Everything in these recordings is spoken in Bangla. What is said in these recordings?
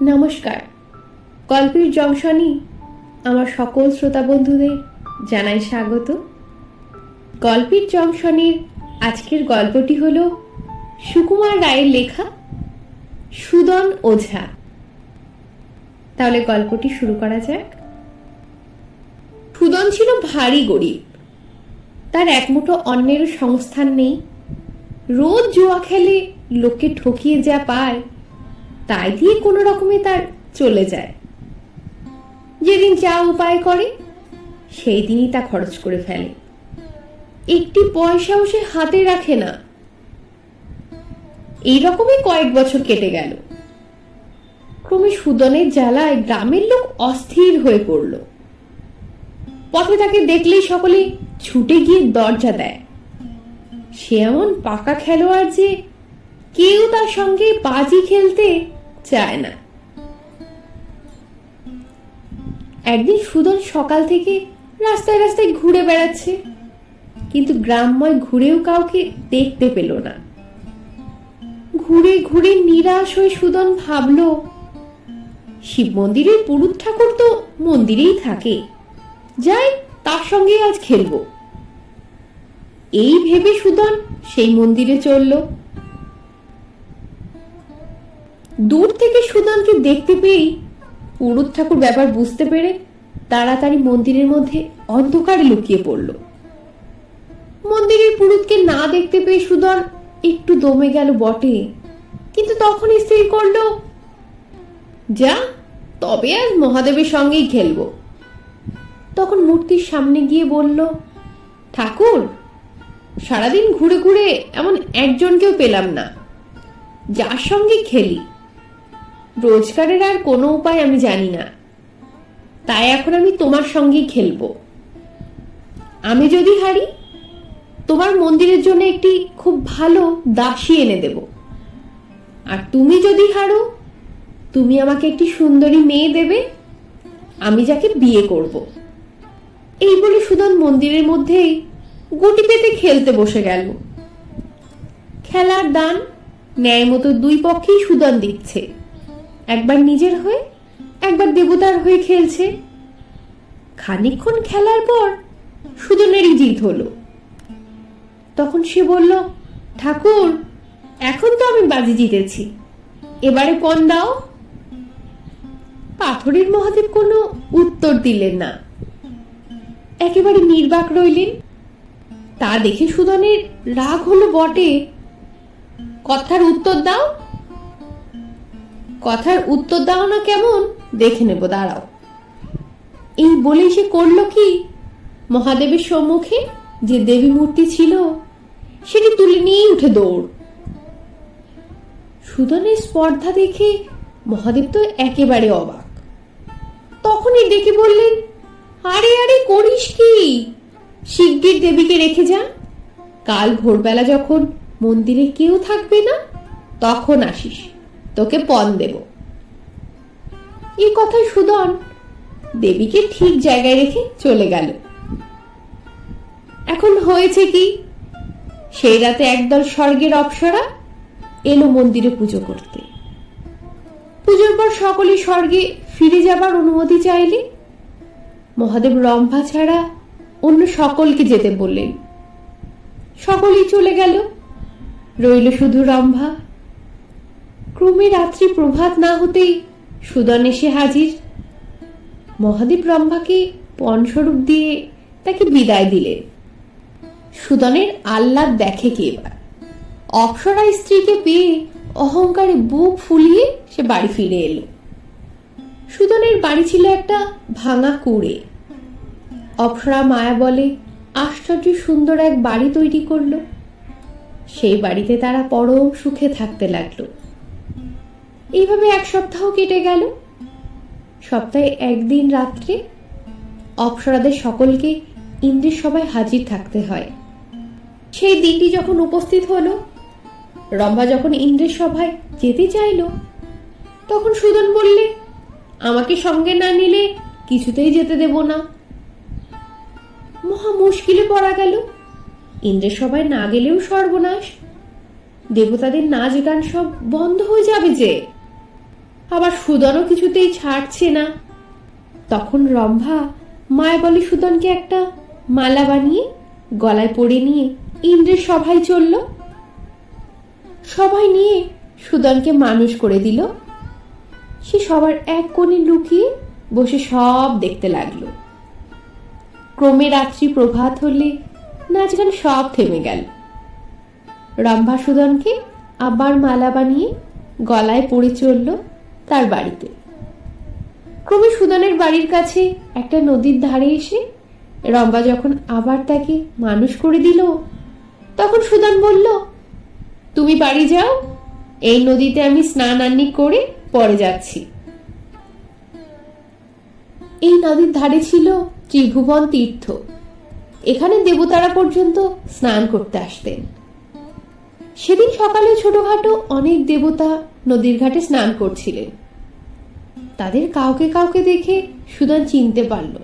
নমস্কার। গল্পের জংশনই আমার সকল শ্রোতা বন্ধুদের জানাই স্বাগত। গল্পের জংশনের আজকের গল্পটি হল সুকুমার রায়ের লেখা সুদন ওঝা। তাহলে গল্পটি শুরু করা যাক। সুদন ছিল ভারী গরিব। তার একমুঠো অন্যের সংস্থান নেই। রোজ জুয়া খেলে লোককে ঠকিয়ে যা পায় তাই দিয়ে কোনো রকমে তার চলে যায়। যেদিন যা উপায় করে সেই দিনই তা খরচ করে ফেলে। একটি পয়সাও সে হাতে রাখে না। এই রকমই কয়েক বছর কেটে গেল। ক্রমে সুদনের জ্বালায় গ্রামের লোক অস্থির হয়ে পড়ল। পথে তাকে দেখলেই সকলে ছুটে গিয়ে দরজা দেয়। সে এমন পাকা খেলোয়াড় যে কেউ তার সঙ্গে বাজি খেলতে চায় না। একদিন সুদন সকাল থেকে রাস্তায় রাস্তায় ঘুরে বেড়াচ্ছে, কিন্তু গ্রামময় ঘুরেও কাউকে দেখতে পেল না। ঘুরে ঘুরে নিরাশ হয়ে সুদন ভাবল, শিব মন্দিরের পুরুত ঠাকুর তো মন্দিরেই থাকে, যাই তার সঙ্গে আজ খেলব। এই ভেবে সুদন সেই মন্দিরে চলল। দূর থেকে সুদনকে দেখতে পেয়েই পুরুত ঠাকুর ব্যাপার বুঝতে পেরে তাড়াতাড়ি মন্দিরের মধ্যে অন্ধকারে লুকিয়ে পড়ল। মন্দিরের পুরুতকে না দেখতে পেয়ে সুদন একটু দমে গেল বটে, কিন্তু তখন স্থির করল, যা, তবে আজ মহাদেবের সঙ্গেই খেলব। তখন মূর্তির সামনে গিয়ে বলল, ঠাকুর, সারাদিন ঘুরে ঘুরে এমন একজনকেও পেলাম না, যার সঙ্গে খেলি। রোজগারের আর কোনো উপায় আমি জানি না। তাই এখন আমি তোমার সঙ্গেই খেলব। আমি যদি হারি, তোমার মন্দিরের জন্য একটি খুব ভালো দাসী এনে দেব। আর তুমি যদি হারো, তুমি আমাকে একটি সুন্দরী মেয়ে দেবে, আমি যাকে বিয়ে করব। এই বলে সুদন মন্দিরের মধ্যেই গুটি পেতে খেলতে বসে গেল। খেলার দান ন্যায় মতো দুই পক্ষেই সুদন দিচ্ছে। একবার নিজের হয়ে, একবার দেবতার হয়ে খেলছে। খানিকক্ষণ খেলার পর সুদনেরই জিত হলো। তখন সে বলল, ঠাকুর, এখন তো আমি বাজি জিতেছি। এবারে পণ দাও। পাথরের মহাদেব কোনো উত্তর দিলেন না। একেবারে নির্বাক রইলেন। তা দেখে সুদনের রাগ হলো বটে। কথার উত্তর দাও। কথার উত্তর দাও না কেমন? দেখে নেব, দাঁড়াও। এই বলেই সে করল কি? মহাদেবের সম্মুখে যে দেবী মূর্তি ছিল, সেটি তুলে নিয়েই উঠে দৌড়। সুদনের স্পর্ধা দেখে মহাদেব তো একেবারে অবাক। তখনই ডেকে বললেন, আরে আরে, করিস কি? শিগগির দেবীকে রেখে যা। কাল ভোরবেলা যখন মন্দিরে কেউ থাকবে না, তখন আসিস। তোকে পণ দেব। এই কথায় সুদন দেবীকে ঠিক জায়গায় রেখে চলে গেল। এখন হয়েছে কি? সেই রাতে একদল স্বর্গের অপ্সরা এলো মন্দিরে পুজো করতে। পুজোর পর সকলে স্বর্গে ফিরে যাবার অনুমতি চাইলে মহাদেব রম্ভা ছাড়া অন্য সকলকে যেতে বললেন। সকলেই চলে গেল। রইল শুধু রম্ভা। ক্রমে রাত্রি প্রভাত না হতেই সুদন এসে হাজির। মহাদেব রম্ভাকে পণস্বরূপ দিয়ে তাকে বিদায় দিলেন সুদনের আহ্লাদ দেখে কে এবার অপ্সরা স্ত্রীকে পেয়ে অহংকারে বুক ফুলিয়ে সে বাড়ি ফিরে এলো। সুদনের বাড়ি ছিল একটা ভাঙা কুড়ে। অপ্সরা মায়া বলে আশ্চর্য সুন্দর এক বাড়ি তৈরি করল। সেই বাড়িতে তারা পরম সুখে থাকতে লাগল। এইভাবে এক সপ্তাহ কেটে গেল। সপ্তাহে একদিন রাত্রে অপ্সরাদের সকলকে ইন্দ্রের সভায় হাজির থাকতে হয়। সেই দিনটি যখন উপস্থিত হলো, রম্ভা যখন ইন্দ্রের সভায় যেতে চাইল, তখন সুদন বললে, আমাকে সঙ্গে না নিলে কিছুতেই যেতে দেব না। মহা মুশকিলে পড়া গেল। ইন্দ্রের সভায় না গেলেও সর্বনাশ। দেবতাদের নাচ গান সব বন্ধ হয়ে যাবে যে। আবার সুদনও কিছুতেই ছাড়ছে না। তখন রম্ভা মায় বলে সুদনকে একটা মালা বানিয়ে গলায় পরে নিয়ে ইন্দ্রের সভায় চলল। সবাই নিয়ে সুদনকে মানুষ করে দিল। সে সবার এক কোণে লুকিয়ে বসে সব দেখতে লাগল। ক্রমে রাত্রি প্রভাত হলে নাচ গান সব থেমে গেল। রম্ভা সুদনকে আবার মালা বানিয়ে গলায় পড়ে চলল। তার বাড়িতে। ক্রমে সুদনের বাড়ির কাছে একটা নদীর ধারে এসে রম্বা যখন আবার তাকে মানুষ করে দিল, তখন সুদান বলল, তুমি বাড়ি যাও, এই নদীতে আমি স্নান আন্নি করে পরে যাচ্ছি। এই নদীর ধারে ছিল ত্রিভুবন তীর্থ। এখানে দেবতারা পর্যন্ত স্নান করতে আসতেন। সেদিন সকালে ছোটখাটো অনেক দেবতা নদীর ঘাটে স্নান করছিলেন। তাদের কাউকে কাউকে দেখে সুদান চিনতে পারল।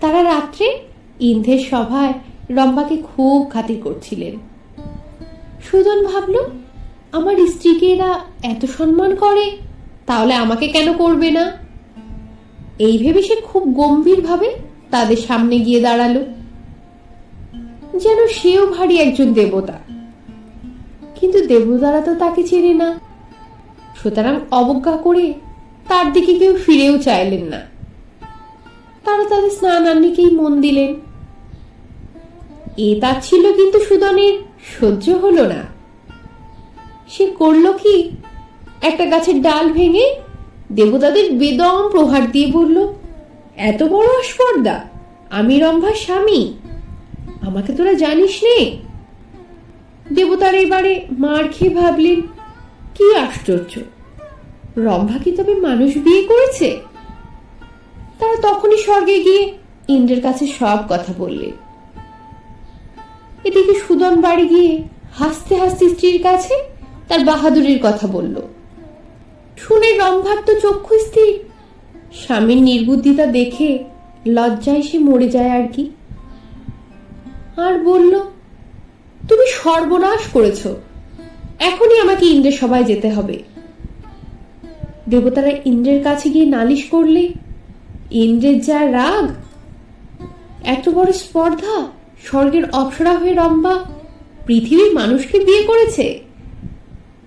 তারা রাত্রে ইন্ধের সভায় রম্বাকে খুব খাতির করছিলেন। সুদন ভাবল, আমার স্ত্রীকে এরা এত সম্মান করে, তাহলে আমাকে কেন করবে না? এই ভেবে সে খুব গম্ভীরভাবে তাদের সামনে গিয়ে দাঁড়াল। যেন সেও ভারী একজন দেবতা। কিন্তু দেবতারা তো তাকে চেনে না। সুতরাং অবজ্ঞা করে তার দিকে কেউ ফিরেও চাইলেন না। তারা তাদের স্নান আন্নিকেই মন দিলেন। এ তার ছিল কিন্তু সুদনের সহ্য হলো না। সে করল কি? একটা গাছের ডাল ভেঙে দেবতাদের বেদম প্রহার দিয়ে বলল, এত বড় আস্পর্দা আমি রম্ভার স্বামী, আমাকে তোরা জানিস নে? দেবতার এবারে মার খেয়ে ভাবলেন কি আশ্চর্য? রম্ভা কি তবে মানুষ বিয়ে করেছে? তারা তখনই স্বর্গে গিয়ে ইন্দ্রের কাছে সব কথা বললে। এদিকে সুদন বাড়ি গিয়ে হাসতে হাসতে স্ত্রীর কাছে তার বাহাদুরির কথা বলল। শুনে রম্ভার তো চক্ষু স্থির। স্বামীর নির্বুদ্ধিতা দেখে লজ্জায় সে মরে যায় আর কি। আর বলল, তুমি সর্বনাশ করেছ। এখনই আমাকে ইন্দ্রের সভায় যেতে হবে। দেবতারা ইন্দ্রের কাছে গিয়ে নালিশ করলে, ইন্দ্রের যা রাগ, এত বড় স্পর্ধা, স্বর্গের অপসরা হয়ে রম্বা, পৃথিবীর মানুষকে বিয়ে করেছে।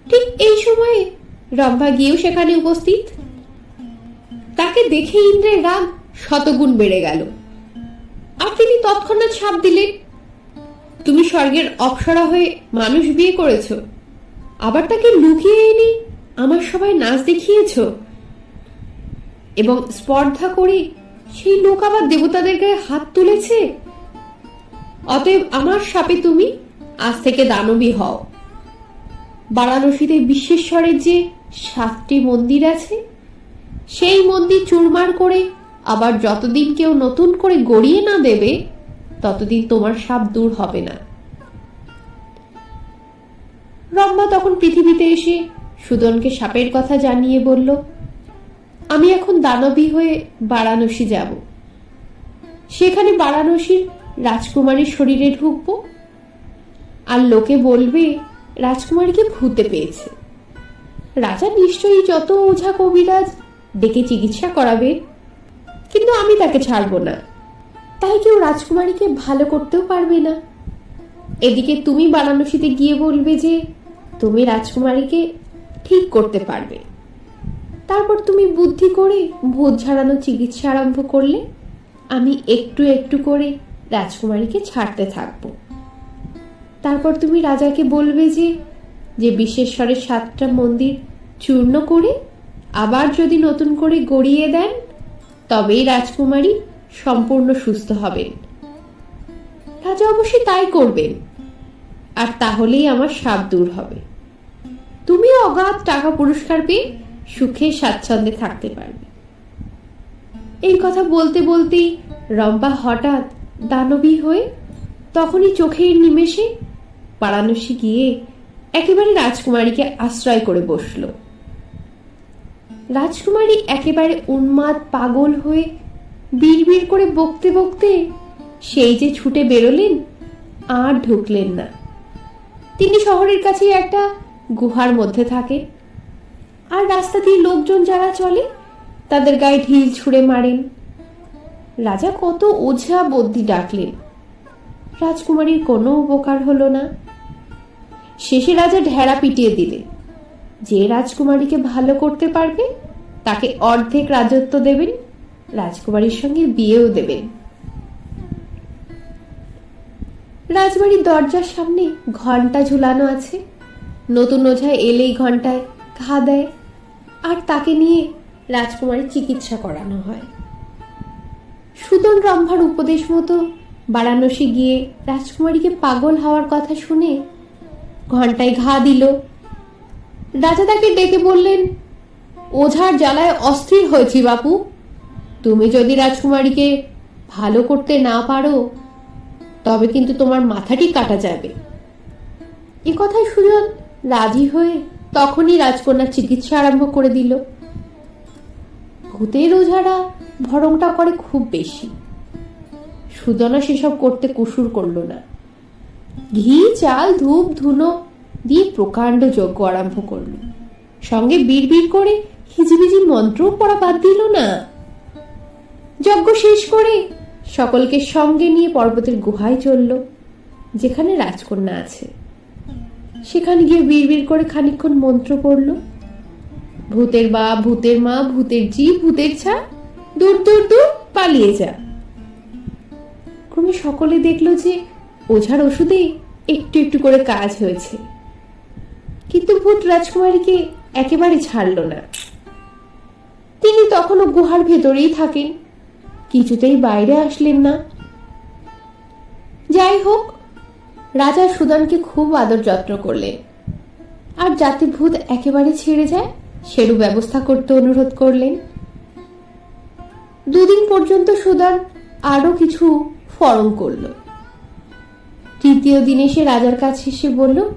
ঠিক এই সময়ে রম্ভা গিয়েও সেখানে উপস্থিত। তাকে দেখে ইন্দ্রের রাগ শতগুণ বেড়ে গেল। আর তিনি তৎক্ষণাৎ ছাপ দিলেন, তুমি স্বর্গের অপসরা হয়ে মানুষ বিয়ে করেছ। আবার তাকে লুকিয়ে এনে আমার সবাই নাচ দেখিয়েছ? এবং স্পর্ধা করে সেই লোক আবার দেবতাদের গায়ে হাত তুলেছে? অতএব আমার সাপে তুমি আজ থেকে দানবী হও। বারাণসীতে বিশ্বেশ্বরের যে সাতটি মন্দির আছে, সেই মন্দির চুরমার করে আবার যতদিন কেউ নতুন করে গড়িয়ে না দেবে, ততদিন তোমার সাপ দূর হবে না। রম্ভা তখন পৃথিবীতে এসে সুদনকে সাপের কথা জানিয়ে বলল, আমি এখন দানবী হয়ে বারাণসী যাব। সেখানে বারাণসীর রাজকুমারীর শরীরে ঢুকবো আর লোকে বলবে, রাজকুমারীকে ভূতে পেয়েছে। রাজা নিশ্চয়ই যত ওঝা কবিরাজ ডেকে চিকিৎসা করাবে, কিন্তু আমি তাকে ছাড়বো না। তাই কেউ রাজকুমারীকে ভালো করতেও পারবে না। এদিকে তুমি বারাণসীতে গিয়ে বলবে যে তুমি রাজকুমারীকে ঠিক করতে পারবে। তারপর তুমি বুদ্ধি করে ভূত ঝাড়ানো চিকিৎসা আরম্ভ করলে, আমি একটু একটু করে রাজকুমারীকে ছাড়তে থাকব। তারপর তুমি রাজাকে বলবে যে যে বিশ্বেশ্বরের সাতটা মন্দির চূর্ণ করে আবার যদি নতুন করে গড়িয়ে দেন, তবেই রাজকুমারী সম্পূর্ণ সুস্থ হবেন। রাজা অবশ্যই তাই করবেন, আর তাহলেই আমার সাপ দূর হবে। তুমি অগাধ টাকা পুরস্কার পেয়ে সুখে স্বাচ্ছন্দ্যে থাকতে পারবে। এই কথা বলতে বলতেই রম্পা হঠাৎ দানবী হয়ে তখনই চোখের নিমেষে বারাণসী গিয়ে একেবারে রাজকুমারীকে আশ্রয় করে বসল। রাজকুমারী একেবারে উন্মাদ পাগল হয়ে বিড়বিড় করে বকতে বকতে সেই যে ছুটে বেরোলেন আর ঢুকলেন না। তিনি শহরের কাছেই একটা গুহার মধ্যে থাকে। আর রাস্তা দিয়ে লোকজন যারা চলে, তাদের গায়ে ঢিল ছুঁড়ে মারেন। রাজা কত ওঝা বদ্যি ডাকলেন। রাজকুমারীর কোনো উপকার হলো না। শেষে রাজা ঢেড়া পিটিয়ে দিলেন। যে রাজকুমারীকে ভালো করতে পারবে, তাকে অর্ধেক রাজত্ব দেবেন, রাজকুমারীর সঙ্গে বিয়েও দেবেন। রাজবাড়ির দরজার সামনে ঘণ্টা ঝুলানো আছে। নতুন ওঝা এলেই ঘন্টায় ঘা দেয়। আর তাকে নিয়ে রাজকুমারীর চিকিৎসা করানো হয়। সুদন রম্ভার উপদেশ মতো বারাণসী গিয়ে রাজকুমারীকে পাগল হওয়ার কথা শুনে ঘন্টায় ঘা দিল। রাজা তাকে ডেকে বললেন, ওঝার জ্বালায় অস্থির হয়েছি বাপু। তুমি যদি রাজকুমারীকে ভালো করতে না পারো, তবে কিন্তু তোমার মাথাটি কাটা যাবে। এ কথায় সুজন রাজি হয়ে তখনই রাজকন্যার চিকিৎসা আরম্ভ করে দিল। ভূতের ওঝারা ভরংটা করে খুব বেশি। সুদনা সেসব করতে কুসুর করল না। ঘি, চাল, ধূপ, ধুনো দিয়ে প্রকাণ্ড যজ্ঞ আরম্ভ করল। সঙ্গে বিড় করে হিজিবিজি মন্ত্র পড়া বাদ দিল না। যজ্ঞ শেষ করে সকলকে সঙ্গে নিয়ে পর্বতের গুহায় চলল, যেখানে রাজকন্যা আছে। সেখানে গিয়ে বিড় করে খানিকক্ষণ মন্ত্র পড়ল। ভূতের বা, ভূতের মা, ভূতের জি ভূতের ছা, দূর দূর দূর, পালিয়ে যা। ক্রমে সকলে দেখল যে ওঝার ওষুধে একটু একটু করে কাজ হয়েছে। কিন্তু ভূত রাজকুমারীকে একেবারে ছাড়ল না। তিনি তখনও গুহার ভেতরেই থাকেন, কিছুতেই বাইরে আসলেন না। যাই হোক রাজা সুদানকে খুব আদর যত্ন করলেন। আর যাতে ভূত একেবারে ছেড়ে যায় সেরু ব্যবস্থা করতে অনুরোধ করলেন। দুদিন পর্যন্ত সুদান আরও কিছু ফরম করল। তৃতীয় দিনে সে রাজার কাছে এসে বলল,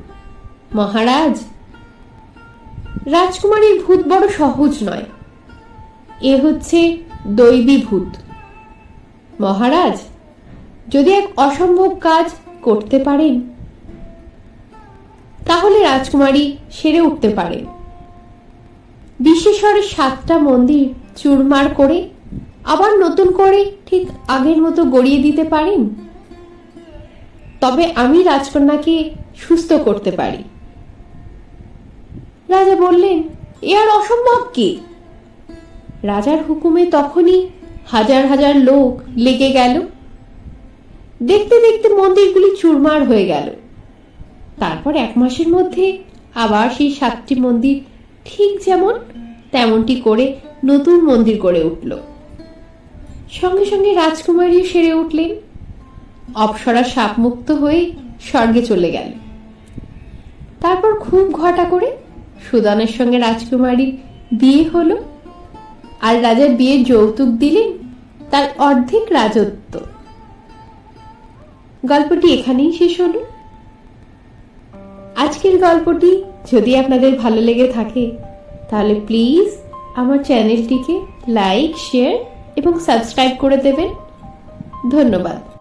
মহারাজ, রাজকুমারীর ভূত বড় সহজ নয়। এ হচ্ছে দৈবী ভূত। মহারাজ, যদি এক অসম্ভব কাজ করতে পারেন? তাহলে রাজকুমারী সেরে উঠতে পারেন বিশেষরে সাতটা মন্দির চুরমার করে আবার নতুন করে ঠিক আগের মতো গড়িয়ে দিতে পারেন? তবে আমি রাজকন্যাকে সুস্থ করতে পারি। রাজা বললেন, এ আর অসম্ভব কি? রাজার হুকুমে তখনই হাজার হাজার লোক লেগে গেল। দেখতে দেখতে মন্দিরগুলি চুরমার হয়ে গেল। তারপর এক মাসের মধ্যে আবার সেই সাতটি মন্দির ঠিক যেমন তেমনটি করে নতুন মন্দির গড়ে উঠল। সঙ্গে সঙ্গে রাজকুমারীও সেরে উঠলেন। অপসরা সাপমুক্ত হয়ে স্বর্গে চলে গেল। তারপর খুব ঘটা করে সুদানের সঙ্গে রাজকুমারীর বিয়ে হলো। আর রাজা বিয়ের যৌতুক দিলেন তার অর্ধেক রাজত্ব। গল্পটি এখানেই শেষ হলো। আজকের গল্পটি যদি আপনাদের ভালো লেগে থাকে, তাহলে প্লিজ আমার চ্যানেলটিকে লাইক, শেয়ার এবং সাবস্ক্রাইব করে দেবেন। ধন্যবাদ।